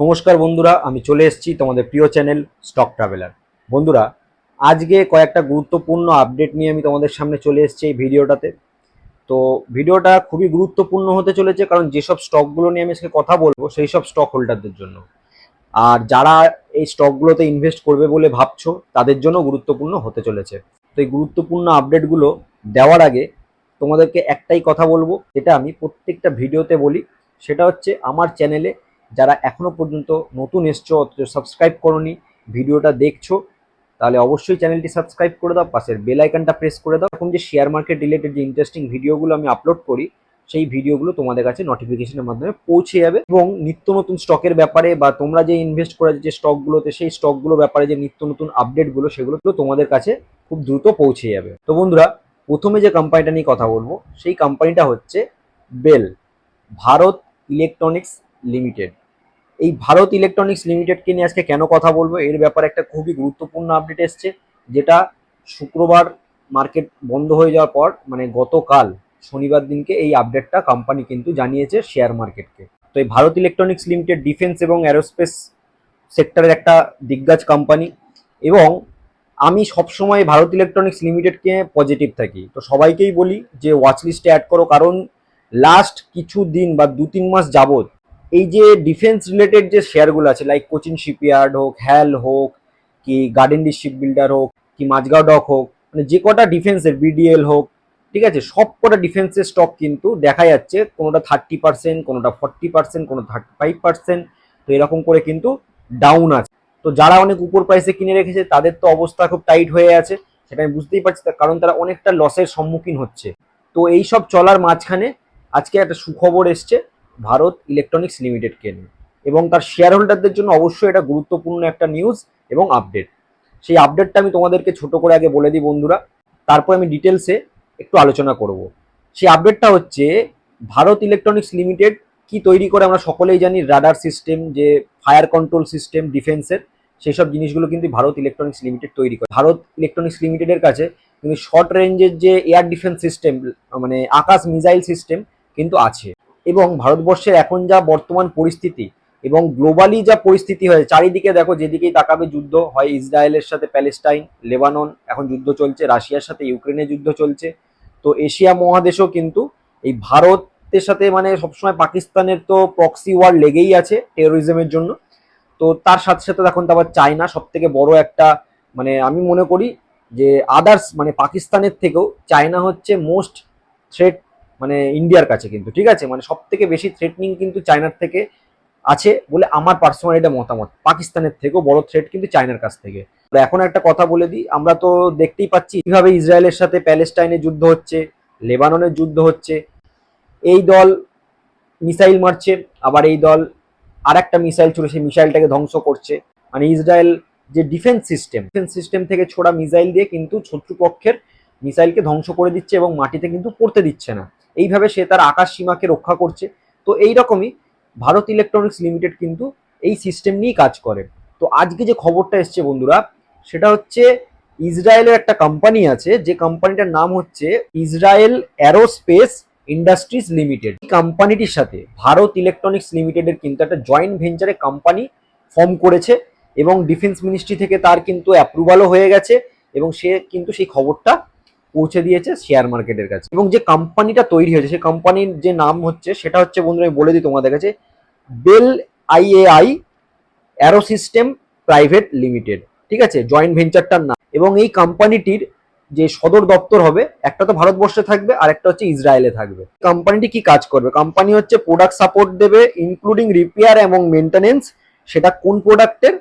নমস্কার বন্ধুরা, আমি চলে এসেছি তোমাদের প্রিয় চ্যানেল স্টক ট্রাভেলার। বন্ধুরা, আজকে কয়েকটা গুরুত্বপূর্ণ আপডেট নিয়ে আমি তোমাদের সামনে চলে এসেছি এই ভিডিওটাতে। তো ভিডিওটা খুবই গুরুত্বপূর্ণ হতে চলেছে, কারণ যেসব স্টকগুলো নিয়ে আমি আজকে কথা বলব, সেই সব স্টক হোল্ডারদের জন্য। আর যারা এই স্টকগুলোতে ইনভেস্ট করবে বলে ভাবছ, তাদের জন্য গুরুত্বপূর্ণ হতে চলেছে। তো এই গুরুত্বপূর্ণ আপডেটগুলো দেওয়ার আগে তোমাদেরকে একটাই কথা বলব, যেটা আমি প্রত্যেকটা ভিডিওতে বলি, সেটা হচ্ছে আমার চ্যানেলে যারা এখনও পর্যন্ত নতুন এসছো, অথচ সাবস্ক্রাইব করনি, ভিডিওটা দেখছ, তাহলে অবশ্যই চ্যানেলটি সাবস্ক্রাইব করে দাও, পাশের বেল আইকনটা প্রেস করে দাও। এখন যে শেয়ার মার্কেট রিলেটেড যে ইন্টারেস্টিং ভিডিওগুলো আমি আপলোড করি, সেই ভিডিওগুলো তোমাদের কাছে নোটিফিকেশনের মাধ্যমে পৌঁছে যাবে। এবং নিত্য নতুন স্টকের ব্যাপারে বা তোমরা যে ইনভেস্ট করে যে স্টকগুলোতে সেই স্টকগুলোর ব্যাপারে যে নিত্য নতুন আপডেটগুলো সেগুলো তোমাদের কাছে খুব দ্রুত পৌঁছে যাবে। তো বন্ধুরা, প্রথমে যে কোম্পানিটা নিয়ে কথা বলব, সেই কোম্পানিটা হচ্ছে বেল ভারত ইলেকট্রনিক্স লিমিটেড এই ভারত ইলেকট্রনিক্স লিমিটেডকে নিয়ে আজকে কেন কথা বলব? এর ব্যাপারে একটা খুবই গুরুত্বপূর্ণ আপডেট এসছে, যেটা শুক্রবার মার্কেট বন্ধ হয়ে যাওয়ার পর মানে গতকাল শনিবার দিনকে এই আপডেটটা কোম্পানি কিন্তু জানিয়েছে শেয়ার মার্কেটকে তো এই ভারত ইলেকট্রনিক্স লিমিটেড ডিফেন্স এবং অ্যারোস্পেস সেক্টরের একটা দিগ্গজ কোম্পানি এবং আমি সবসময় ভারত ইলেকট্রনিক্স লিমিটেডকে পজিটিভ থাকি। তো সবাইকেই বলি যে ওয়াচ লিস্টে অ্যাড করো, কারণ লাস্ট কিছু দিন বা দু তিন মাস যাবত এই যে ডিফেন্স রিলেটেড যে শেয়ারগুলো আছে লাইক কোচিন শিপইয়ার্ড হোক হ্যাল হোক, কি গার্ডেন শিপ বিল্ডার হোক, কি মাঝগাঁও ডক হোক মানে যে কটা ডিফেন্সের বিডিএল হোক, ঠিক আছে, সব কটা ডিফেন্সের স্টক কিন্তু দেখা যাচ্ছে কোনোটা থার্টি পার্সেন্ট কোনোটা ফর্টি পার্সেন্ট কোনো থার্টি ফাইভ পার্সেন্ট তো এরকম করে কিন্তু ডাউন আছে। তো যারা অনেক উপর প্রাইসে কিনে রেখেছে, তাদের তো অবস্থা খুব টাইট হয়ে আছে, সেটা আমি বুঝতেই পারছি কারণ তারা অনেকটা লসের সম্মুখীন হচ্ছে। তো এই সব চলার মাঝখানে আজকে একটা সুখবর এসছে ভারত ইলেকট্রনিক্স লিমিটেডকে নিয়ে। এবং তার শেয়ার হোল্ডারদের জন্য অবশ্যই এটা গুরুত্বপূর্ণ একটা নিউজ এবং আপডেট সেই আপডেটটা আমি তোমাদেরকে ছোট করে আগে বলে দিই বন্ধুরা। তারপর আমি ডিটেলসে একটু আলোচনা করব। সেই আপডেটটা হচ্ছে, ভারত ইলেকট্রনিক্স লিমিটেড কি তৈরি করে আমরা সকলেই জানি রাডার সিস্টেম যে ফায়ার কন্ট্রোল সিস্টেম ডিফেন্সের সেই সব জিনিসগুলো কিন্তু ভারত ইলেকট্রনিক্স লিমিটেড তৈরি করে। ভারত ইলেকট্রনিক্স লিমিটেডের কাছে কিন্তু শর্ট রেঞ্জের যে এয়ার ডিফেন্স সিস্টেম মানে আকাশ মিসাইল সিস্টেম কিন্তু আছে। এবং ভারতবর্ষের এখন যা বর্তমান পরিস্থিতি এবং গ্লোবালি যা পরিস্থিতি হয়েছে, চারিদিকে দেখো যেদিকেই তাকাবে যুদ্ধ হয়, ইসরায়েলের সাথে প্যালেস্টাইন, লেবানন, এখন যুদ্ধ চলছে, রাশিয়ার সাথে ইউক্রেনের যুদ্ধ চলছে। তো এশিয়া মহাদেশও কিন্তু এই ভারতের সাথে মানে সবসময় পাকিস্তানের তো প্রক্সি ওয়ার লেগেই আছে টেরোরিজমের জন্য। তো তার সাথে সাথে এখন তো আবার চায়না সব থেকে বড় একটা মানে আমি মনে করি যে আদার্স মানে পাকিস্তানের থেকেও চায়না হচ্ছে মোস্ট থ্রেট মানে ইন্ডিয়ার কাছে কিন্তু, ঠিক আছে? মানে সব থেকে বেশি থ্রেটনিং কিন্তু চায়নার থেকে আছে বলে আমার পার্সোনাল এটা মতামত। পাকিস্তানের থেকেও বড় থ্রেট কিন্তু চায়নার কাছ থেকে। এখন একটা কথা বলে দিই, আমরা তো দেখতেই পাচ্ছি কীভাবে ইসরায়েলের সাথে প্যালেস্টাইনের যুদ্ধ হচ্ছে লেবাননের যুদ্ধ হচ্ছে। এই দল মিসাইল মারছে, আবার এই দল আর একটা মিসাইল চলে সেই মিসাইলটাকে ধ্বংস করছে। মানে ইসরায়েল যে ডিফেন্স সিস্টেম ডিফেন্স সিস্টেম থেকে ছোড়া মিসাইল দিয়ে কিন্তু শত্রুপক্ষের মিসাইলকে ধ্বংস করে দিচ্ছে এবং মাটিতে কিন্তু পড়তে দিচ্ছে না। এইভাবে সে তার আকাশ সীমাকে রক্ষা করছে। তো এই রকমই ভারত ইলেকট্রনিক্স লিমিটেড কিন্তু এই সিস্টেম নিয়েই কাজ করে। তো আজকে যে খবরটা এসছে বন্ধুরা, সেটা হচ্ছে ইসরায়েলের একটা কোম্পানি আছে, যে কোম্পানিটার নাম হচ্ছে ইসরায়েল অ্যারোস্পেস ইন্ডাস্ট্রিজ লিমিটেড। এই কোম্পানিটির সাথে ভারত ইলেকট্রনিক্স লিমিটেডের কিন্তু একটা জয়েন্ট ভেঞ্চারে কোম্পানি ফর্ম করেছে এবং ডিফেন্স মিনিস্ট্রি থেকে তার কিন্তু অ্যাপ্রুভালও হয়ে গেছে এবং সে কিন্তু সেই খবরটা পৌঁছে দিয়েছে শেয়ার মার্কেটের কাছে। এবং যে কোম্পানিটা তৈরি হয়েছে, সেই কোম্পানির যে নাম হচ্ছে, সেটা হচ্ছে বন্ধুরা, আমি বলে দিই তোমাদের কাছে BEL IAI arrow system private limited ঠিক আছে? জয়েন্ট ভেঞ্চারটার নাম। এবং এই কোম্পানিটির যে সদর দপ্তর হবে, একটা তো ভারতবর্ষে থাকবে, আর একটা হচ্ছে ইসরায়েলে থাকবে। কোম্পানিটি কি কাজ করবে? কোম্পানি হচ্ছে প্রোডাক্ট সাপোর্ট দেবে ইনক্লুডিং রিপেয়ার এবং মেনটেনেন্স সেটা কোন প্রোডাক্টের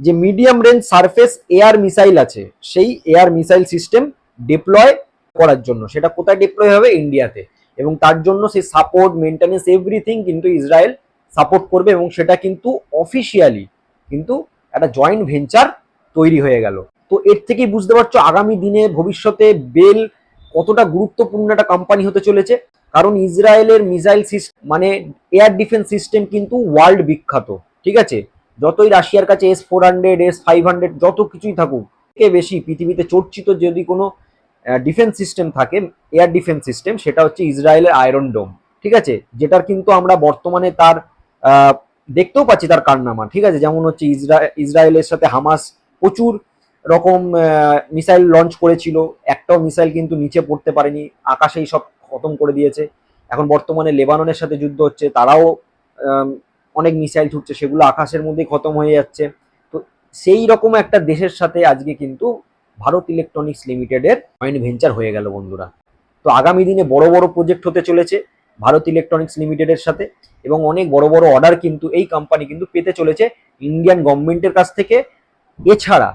যে medium range surface air missile আছে, সেই এয়ার মিসাইল সিস্টেম ডিপ্লয় করার জন্য। সেটা কোথায় ডিপ্লয় হবে? ইন্ডিয়াতে এবং তার জন্য সেই সাপোর্ট মেনটেনেন্স এভরিথিং কিন্তু ইসরায়েল সাপোর্ট করবে এবং সেটা কিন্তু অফিসিয়ালি কিন্তু একটা জয়েন্ট ভেঞ্চার তৈরি হয়ে গেল। তো এর থেকেই বুঝতে পারছ আগামী দিনে ভবিষ্যতে বেল কতটা গুরুত্বপূর্ণ একটা কোম্পানি হতে চলেছে। কারণ ইসরায়েলের মিসাইল সিস্টেম মানে এয়ার ডিফেন্স সিস্টেম কিন্তু ওয়ার্ল্ড বিখ্যাত। ঠিক আছে? যতই রাশিয়ার কাছে S four hundred S five hundred যত কিছুই থাকুক, কে বেশি পৃথিবীতে চর্চিত যদি কোনো ডিফেন্স সিস্টেম থাকে এয়ার ডিফেন্স সিস্টেম সেটা হচ্ছে ইসরায়েলের আয়রন ডোম ঠিক আছে? যেটার কিন্তু আমরা বর্তমানে তার দেখতেও পাচ্ছি তার কারনামা, ঠিক আছে? যেমন হচ্ছে ইসরা, ইসরায়েলের সাথে হামাস প্রচুর রকম মিসাইল লঞ্চ করেছিল, একটাও মিসাইল কিন্তু নিচে পড়তে পারেনি, আকাশেই সব খতম করে দিয়েছে। এখন বর্তমানে লেবাননের সাথে যুদ্ধ হচ্ছে, তারাও অনেক মিসাইল ছুটছে, সেগুলো আকাশের মধ্যেই খতম হয়ে যাচ্ছে। তো সেই রকম একটা দেশের সাথে আজকে কিন্তু ভারত ইলেকট্রনিক্স লিমিটেডের জয়েন্ট ভেঞ্চার হয়ে গেল বন্ধুরা। তো আগামী দিনে বড় বড় প্রজেক্ট হতে চলেছে ভারত ইলেকট্রনিক্স লিমিটেডের সাথে এবং অনেক বড় বড় অর্ডার কিন্তু এই কোম্পানি কিন্তু পেতে চলেছে ইন্ডিয়ান গভর্নমেন্টের কাছ থেকে। এছাড়া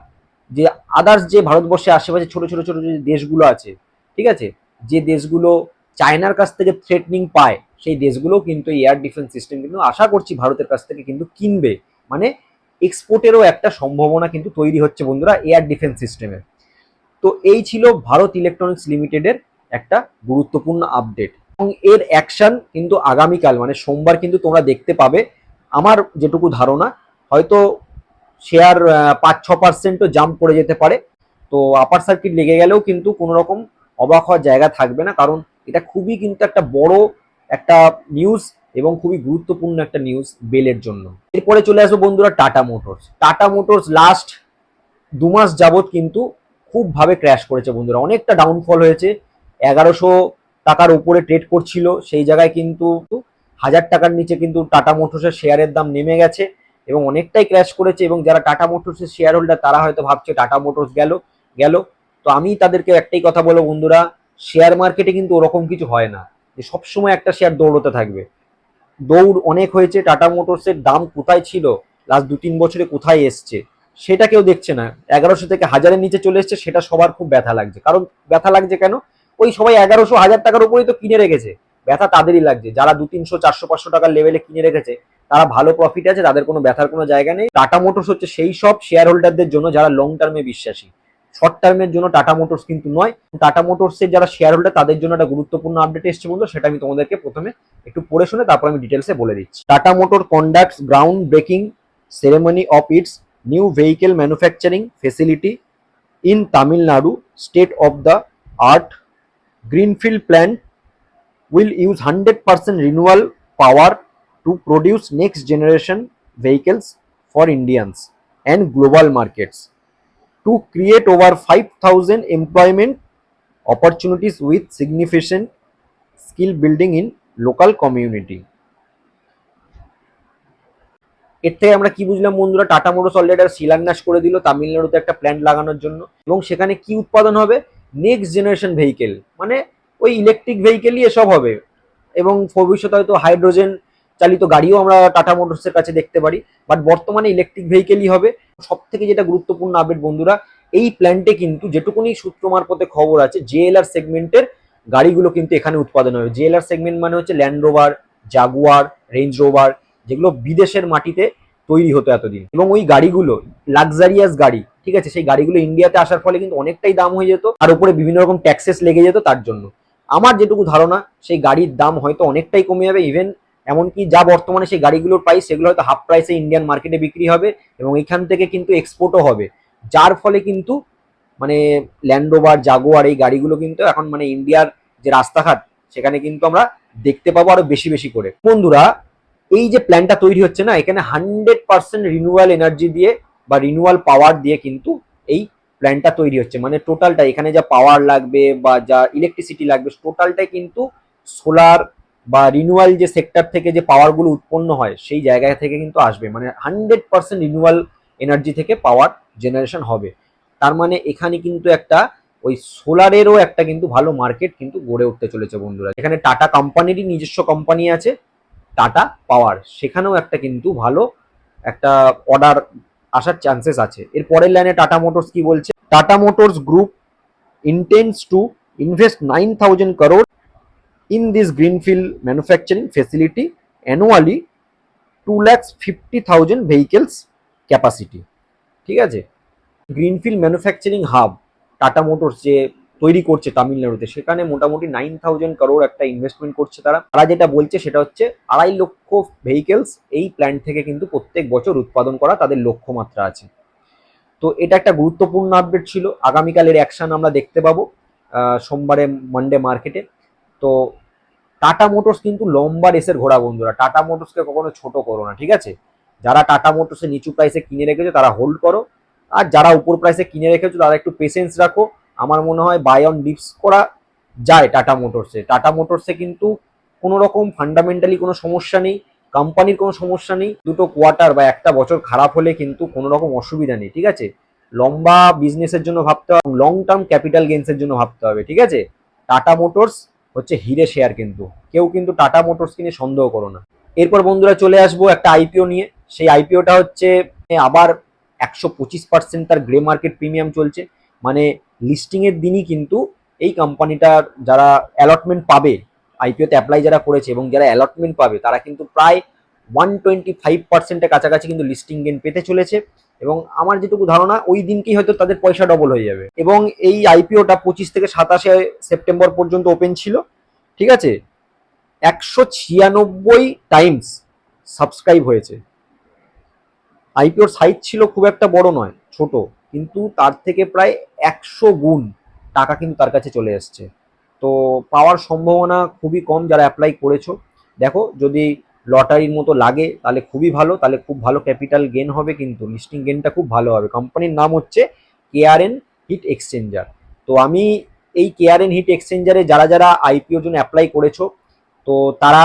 যে আদার্স যে ভারতবর্ষে আশেপাশে ছোট ছোট ছোট যে দেশগুলো আছে, ঠিক আছে? যে দেশগুলো চায়নার কাছ থেকে থ্রেটনিং পায়, সেই দেশগুলো কিন্তু এয়ার ডিফেন্স সিস্টেম কিন্তু আশা করছি ভারতের কাছ থেকে কিন্তু কিনবে। মানে এক্সপোর্টেরও একটা সম্ভাবনা কিন্তু তৈরি হচ্ছে বন্ধুরা এয়ার ডিফেন্স সিস্টেমে তো এই ছিল ভারত ইলেকট্রনিক্স লিমিটেডের একটা গুরুত্বপূর্ণ আপডেট। এবং এর অ্যাকশন কিন্তু আগামীকাল মানে সোমবার কিন্তু তোমরা দেখতে পাবে। আমার যেটুকু ধারণা, হয়তো শেয়ার পাঁচ ছ পার্সেন্টও জাম্প করে যেতে পারে। তো আপার সার্কিট লেগে গেলেও কিন্তু কোনো রকম অবাক হওয়ার জায়গা থাকবে না, কারণ এটা খুবই কিন্তু একটা বড় একটা নিউজ এবং খুবই গুরুত্বপূর্ণ একটা নিউজ বেলের জন্য। এরপরে চলে আসব বন্ধুরা Tata Motors. Tata Motors last দু মাস যাবৎ কিন্তু খুব ভাবে ক্র্যাশ করেছে বন্ধুরা। অনেকটা ডাউনফল হয়েছে। এগারোশো টাকার উপরে ট্রেড করছিল। সেই জায়গায় কিন্তু হাজার টাকার নিচে কিন্তু টাটা মোটরসের শেয়ারের দাম নেমে গেছে এবং অনেকটাই ক্র্যাশ করেছে এবং যারা টাটা মোটরসের শেয়ার হোল্ডার তারা হয়তো ভাবছে টাটা মোটরস গেল গেল। তো আমি তাদেরকে একটাই কথা বলব বন্ধুরা শেয়ার মার্কেটে কিন্তু ওরকম কিছু হয় না। যে সবসময় একটা শেয়ার দৌড়তে থাকবে। দৌড় অনেক হয়েছে। টাটা মোটরসের দাম কোথায় ছিল? লাস্ট দু তিন বছরে কোথায় এসছে? সেটা কেউ দেখছে না। এগারোশো থেকে হাজারের নিচে চলে এসছে, সেটা সবার খুব ব্যথা লাগছে। কারণ ব্যথা লাগছে কেন? ওই সবাই এগারোশো, হাজার টাকার উপরেই তো কিনে রেখেছে। ব্যথা তাদেরই লাগছে। যারা দু তিনশো, চারশো, পাঁচশো টাকার লেভেলে কিনে রেখেছে, তারা ভালো প্রফিট আছে, তাদের কোনো ব্যথার কোনো জায়গা নেই। টাটা মোটরস হচ্ছে সেই সব শেয়ার হোল্ডারদের জন্য যারা লং টার্মে বিশ্বাসী। শর্ট টার্মের জন্য টাটা মোটরস কিন্তু নয়। টাটা মোটরসের যারা শেয়ার হোল্ডার তাদের জন্য একটা গুরুত্বপূর্ণ আপডেট এসছে বন্ধু সেটা আমি তোমাদেরকে প্রথমে একটু পড়ে শুনে তারপর আমি ডিটেলসে বলে দিচ্ছি। Tata motor conducts ground breaking ceremony of its new vehicle manufacturing facility in Tamil Nadu, state of the art greenfield plant will use 100% renewable power to produce next generation vehicles for Indians and global markets to create over 5000 employment opportunities with significant skill building in local community. এর থেকে আমরা কি বুঝলাম বন্ধুরা? Tata motors already শিলান্যাস করে দিল তামিলনাড়ুতে একটা প্ল্যান্ট লাগানোর জন্য। এবং সেখানে কি উৎপাদন হবে? নেক্সট জেনারেশন ভেহিকেল মানে ওই ইলেকট্রিক ভেহিকেলই এসব হবে। এবং ভবিষ্যতে হয়তো হাইড্রোজেন চালিত গাড়িও আমরা টাটা মোটরসের কাছে দেখতে পারি। বাট বর্তমানে ইলেকট্রিক ভেহিকেলই হবে। সব থেকে যেটা গুরুত্বপূর্ণ আপডেট বন্ধুরা, এই প্ল্যান্টে কিন্তু যেটুকুনি সূত্র মারফতে খবর আছে জেএলআর সেগমেন্টের গাড়িগুলো কিন্তু এখানে উৎপাদন হবে। জেএলআর সেগমেন্ট মানে হচ্ছে Land Rover Jaguar Range Rover যেগুলো বিদেশের মাটিতে তৈরি হতো এতদিন। এবং ওই গাড়িগুলো লাক্সারিয়াস গাড়ি, ঠিক আছে? সেই গাড়িগুলো ইন্ডিয়াতে আসার ফলে কিন্তু অনেকটাই দাম হয়ে যেত। আর উপরে বিভিন্ন রকম ট্যাক্সেস লেগে যেত তার জন্য। আমার যেটুকু ধারণা, সেই গাড়ির দাম হয়তো অনেকটাই কমে যাবে। ইভেন এমনকি যা বর্তমানে সেই গাড়িগুলোর প্রাইস সেগুলো হয়তো হাফ প্রাইসে ইন্ডিয়ান মার্কেটে বিক্রি হবে এবং এখান থেকে কিন্তু এক্সপোর্টও হবে। যার ফলে কিন্তু মানে ল্যান্ড রোভার জাগুয়ার এই গাড়িগুলো কিন্তু এখন মানে ইন্ডিয়ার যে রাস্তাঘাট, সেখানে কিন্তু আমরা দেখতে পাবো আরও বেশি বেশি করে। বন্ধুরা এই যে প্ল্যানটা তৈরি হচ্ছে না, এখানে হান্ড্রেড পার্সেন্ট রিনিউয়াল এনার্জি দিয়ে বা রিনিউয়াল পাওয়ার দিয়ে কিন্তু এই প্ল্যানটা তৈরি হচ্ছে। মানে টোটালটা এখানে যা পাওয়ার লাগবে বা যা ইলেকট্রিসিটি লাগবে টোটালটাই কিন্তু সোলার বা রিনিউয়াল যে সেক্টর থেকে যে পাওয়ারগুলো উৎপন্ন হয়, সেই জায়গা থেকে কিন্তু আসবে। মানে হান্ড্রেড পার্সেন্ট রিনিউয়াল এনার্জি থেকে পাওয়ার জেনারেশন হবে। তার মানে এখানে কিন্তু একটা ওই সোলারেরও একটা কিন্তু ভালো মার্কেট কিন্তু গড়ে উঠতে চলেছে বন্ধুরা। এখানে টাটা কোম্পানিরই নিজস্ব কোম্পানি আছে। টাটা পাওয়ার সেখানেও একটা কিন্তু ভালো একটা অর্ডার আসার চান্সেস আছে। এর পরের লাইনে টাটা মোটরস কি বলছে? Tata Motors group intends to invest nine thousand crore in this greenfield manufacturing facility annually two lakhs fifty thousand vehicles capacity ঠিক আছে? Greenfield manufacturing hub Tata Motors যে তৈরি করছে তামিলনাড়ুতে। সেখানে মোটামুটি নাইন থাউজেন্ড করোড় একটা ইনভেস্টমেন্ট করছে তারা। তারা যেটা বলছে সেটা হচ্ছে, আড়াই লক্ষ ভেহিকেলস এই প্ল্যান্ট থেকে কিন্তু প্রত্যেক বছর উৎপাদন করা তাদের লক্ষ্যমাত্রা আছে। তো এটা একটা গুরুত্বপূর্ণ আপডেট ছিল। আগামীকালের অ্যাকশন আমরা দেখতে পাবো সোমবারে মানডে মার্কেটে তো টাটা মোটরস কিন্তু লম্বা রেসের ঘোড়া বন্ধুরা। টাটা মোটরসকে কখনো ছোট করো না, ঠিক আছে? যারা টাটা মোটরসে নিচু প্রাইসে কিনে রেখেছো তারা হোল্ড করো। আর যারা উপর প্রাইসে কিনে রেখেছো তারা একটু পেশেন্স রাখো। আমার মনে হয় বাই অন ডিপস করা যায় টাটা মোটরসে টাটা মোটরসে কিন্তু কোনো রকম ফান্ডামেন্টালি কোনো সমস্যা নেই কোম্পানির কোনো সমস্যা নেই, দুটো কোয়ার্টার বা একটা বছর খারাপ হলে কিন্তু কোনো রকম অসুবিধা নেই, ঠিক আছে? লম্বা বিজনেসের জন্য ভাবতে হবে লং টার্ম ক্যাপিটাল গেন্সের জন্য ভাবতে হবে, ঠিক আছে? টাটা মোটরস হচ্ছে হিরে শেয়ার কিন্তু। কেউ কিন্তু টাটা মোটরস কিনে সন্দেহ করো না। এরপর বন্ধুরা চলে আসব একটা আইপিও নিয়ে। সেই আইপিওটা হচ্ছে আবার একশো পঁচিশ পার্সেন্ট তার গ্রে মার্কেট প্রিমিয়াম চলছে। মানে লিস্টিংয়ের দিনই কিন্তু এই কোম্পানিটার যারা অ্যালটমেন্ট পাবে আইপিওতে অ্যাপ্লাই যারা করেছে এবং যারা অ্যালটমেন্ট পাবে, তারা কিন্তু প্রায় ওয়ান টোয়েন্টি ফাইভ পার্সেন্টের কাছাকাছি কিন্তু লিস্টিং গেন পেতে চলেছে এবং আমার যেটুকু ধারণা, ওই দিনকেই হয়তো তাদের পয়সা ডবল হয়ে যাবে। এবং এই আইপিওটা পঁচিশ থেকে সাতাশে সেপ্টেম্বর পর্যন্ত ওপেন ছিল, ঠিক আছে? একশো ছিয়ানব্বই টাইমস সাবস্ক্রাইব হয়েছে। আইপিওর সাইজ ছিল খুব একটা বড় নয়, ছোট। কিন্তু তার থেকে প্রায় একশো গুণ টাকা কিন্তু তার কাছে চলে এসছে। তো পাওয়ার সম্ভাবনা খুবই কম যারা অ্যাপ্লাই করেছ। দেখো, যদি লটারির মতো লাগে, তাহলে খুবই ভালো, তাহলে খুব ভালো ক্যাপিটাল গেন হবে কিন্তু লিস্টিং গেনটা খুব ভালো হবে। কোম্পানির নাম হচ্ছে কেআরএন হিট এক্সচেঞ্জার তো আমি এই কেআরএন হিট এক্সচেঞ্জারে যারা যারা আইপিওর জন্য অ্যাপ্লাই করেছ, তো তারা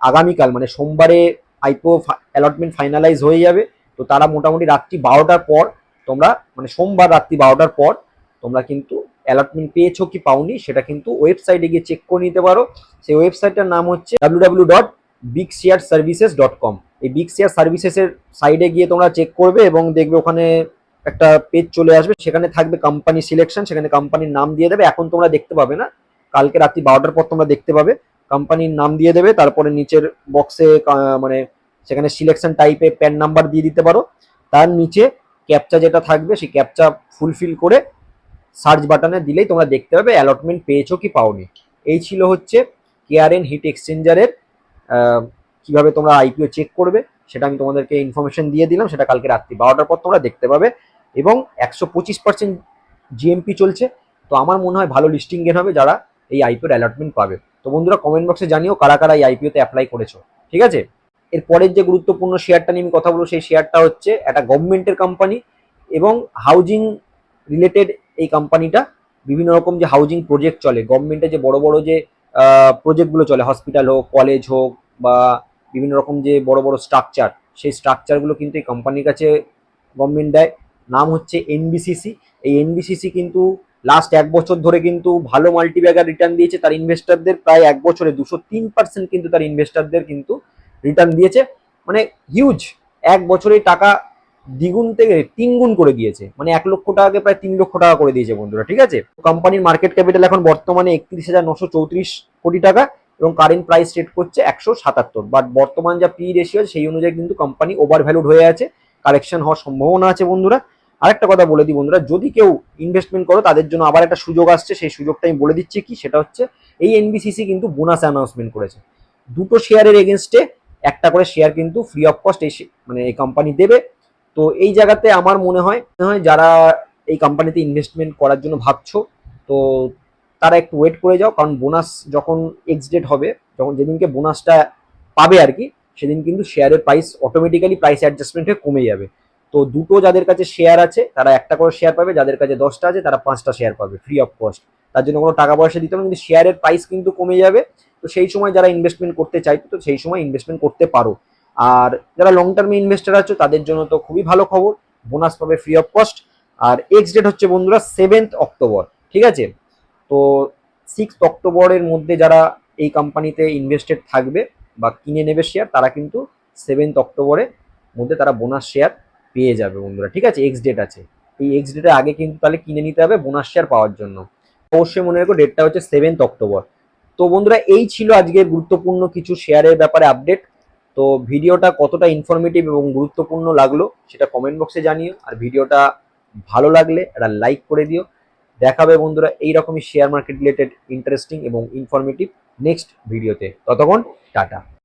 আগামীকাল মানে সোমবারে আইপিও অ্যালটমেন্ট ফাইনালাইজ হয়ে যাবে। তো তারা মোটামুটি রাত্রি বারোটার পর তোমরা মানে সোমবার রাত্রি বারোটার পর তোমরা কিন্তু অ্যালটমেন্ট পেয়েছ কি পাওনি সেটা কিন্তু ওয়েবসাইটে গিয়ে চেক করে নিতে পারো। সেই ওয়েবসাইটটার নাম হচ্ছে W dot big share services dot com এই বিগ শেয়ার সার্ভিসেসের সাইডে গিয়ে তোমরা চেক করবে এবং দেখবে ওখানে একটা পেজ চলে আসবে। সেখানে থাকবে কোম্পানি সিলেকশন সেখানে কোম্পানির নাম দিয়ে দেবে। এখন তোমরা দেখতে পাবে না। কালকে রাত্রি বারোটার পর তোমরা দেখতে পাবে। কোম্পানির নাম দিয়ে দেবে, তারপরে নিচের বক্সে মানে সেখানে সিলেকশন টাইপে প্যান নাম্বার দিয়ে দিতে পারো। তার নিচে ক্যাপচা যেটা থাকবে, সেই ক্যাপচা ফুলফিল করে সার্চ বাটনে দিলেই তোমরা দেখতে পাবে অ্যালটমেন্ট পেয়েছ কি পাওনি। এই ছিল হচ্ছে কেআরএন হিট এক্সচেঞ্জারের কীভাবে তোমরা আইপিও চেক করবে, সেটা আমি তোমাদেরকে ইনফরমেশন দিয়ে দিলাম, সেটা কালকে রাত্রি বারোটার পর তোমরা দেখতে পাবে এবং একশো পঁচিশ পার্সেন্ট জিএমপি চলছে। তো আমার মনে হয় ভালো লিস্টিং গেন হবে যারা এই আইপিওর অ্যালটমেন্ট পাবে। তো বন্ধুরা কমেন্ট বক্সে জানিও কারা কারা এই আইপিওতে অ্যাপ্লাই করেছ। ঠিক আছে? এর পরের যে গুরুত্বপূর্ণ শেয়ারটা নিয়ে আমি কথা বলব, সেই শেয়ারটা হচ্ছে একটা গভর্নমেন্টের কোম্পানি এবং হাউজিং রিলেটেড এই কোম্পানিটা বিভিন্ন রকম যে হাউজিং প্রজেক্ট চলে। গভর্নমেন্টের যে বড় বড় যে প্রজেক্টগুলো চলে হসপিটাল হোক কলেজ হোক বা বিভিন্ন রকম যে বড় বড় স্ট্রাকচার সেই স্ট্রাকচারগুলো কিন্তু এই কোম্পানির কাছে গভর্নমেন্ট দেয়। নাম হচ্ছে এনবিসিসি এই এনবিসিসি কিন্তু লাস্ট এক বছর ধরে কিন্তু ভালো মাল্টিব্যাগার রিটার্ন দিয়েছে। তার ইনভেস্টারদের প্রায় এক বছরে দুশো তিন পার্সেন্ট কিন্তু তার ইনভেস্টারদের কিন্তু রিটার্ন দিয়েছে মানে হিউজ এক বছরে টাকা দ্বিগুণ থেকে তিনগুণ করে দিয়েছে মানে এক লক্ষ টাকাকে প্রায় তিন লক্ষ টাকা করে দিয়েছে বন্ধুরা, ঠিক আছে? কোম্পানির মার্কেট ক্যাপিটাল এখন বর্তমানে একত্রিশ হাজার নশো চৌত্রিশ কোটি টাকা এবং কারেন্ট প্রাইস রেট করছে একশো সাতাত্তর। বাট বর্তমান যা পি রেশিও সেই অনুযায়ী কিন্তু কোম্পানি ওভার ভ্যালুড হয়ে আছে কারেকশন হওয়ার সম্ভাবনা আছে বন্ধুরা। আরেকটা কথা বলে দিই বন্ধুরা, যদি কেউ ইনভেস্টমেন্ট করো, তাদের জন্য আবার একটা সুযোগ আসছে, সেই সুযোগটা আমি বলে দিচ্ছি কি? সেটা হচ্ছে এই এনবিসিসি কিন্তু বোনাস অ্যানাউন্সমেন্ট করেছে। দুটো শেয়ারের এগেনস্টে একটা করে শেয়ার কিন্তু ফ্রি অফ কস্ট এই মানে এই কোম্পানি দেবে। তো এই জায়গাতে আমার মনে হয় হয় যারা এই কোম্পানিতে ইনভেস্টমেন্ট করার জন্য ভাবছ, তো তারা একটু ওয়েট করে যাও, কারণ বোনাস যখন এক্স ডেট হবে, যখন যেদিনকে বোনাসটা পাবে আর কি, সেদিন কিন্তু শেয়ারের প্রাইস অটোমেটিক্যালি প্রাইস অ্যাডজাস্টমেন্ট হয়ে কমে যাবে। তো দুটো যাদের কাছে শেয়ার আছে, তারা একটা করে শেয়ার পাবে, যাদের কাছে দশটা আছে, তারা পাঁচটা শেয়ার পাবে ফ্রি অফ কস্ট তার জন্য কোনো টাকা পয়সা দিতে হবে কিন্তু শেয়ারের প্রাইস কিন্তু কমে যাবে। তো সেই সময় যারা ইনভেস্টমেন্ট করতে চাইতো তো সেই সময় ইনভেস্টমেন্ট করতে পারো। আর যারা লং টার্মে ইনভেস্টার আছো, তাদের জন্য তো খুবই ভালো খবর। বোনাস পাবে ফ্রি অফ কস্ট আর এক্স ডেট হচ্ছে বন্ধুরা সেভেন্থ অক্টোবর ঠিক আছে? তো সিক্স অক্টোবরের মধ্যে যারা এই কোম্পানিতে ইনভেস্টেড থাকবে বা কিনে নেবে শেয়ার তারা কিন্তু সেভেন্থ অক্টোবরের মধ্যে তারা বোনাস শেয়ার পেয়ে যাবে বন্ধুরা, ঠিক আছে? এক্স ডেট আছে। এই এক্স ডেটের আগে কিন্তু তাহলে কিনে নিতে হবে বোনাস শেয়ার পাওয়ার জন্য। অবশ্যই মনে রাখো ডেটটা হচ্ছে সেভেন্থ অক্টোবর তো বন্ধুরা, এই ছিল আজকের গুরুত্বপূর্ণ কিছু শেয়ারের ব্যাপারে আপডেট তো ভিডিওটা কতটা ইনফরমেটিভ এবং গুরুত্বপূর্ণ লাগল, সেটা কমেন্ট বক্সে জানিও। আর ভিডিওটা ভালো লাগলে একটা লাইক করে দিও। দেখাবে বন্ধুরা এইরকমই শেয়ার মার্কেট রিলেটেড ইন্টারেস্টিং এবং ইনফরমেটিভ নেক্সট ভিডিওতে ততক্ষণ, টাটা।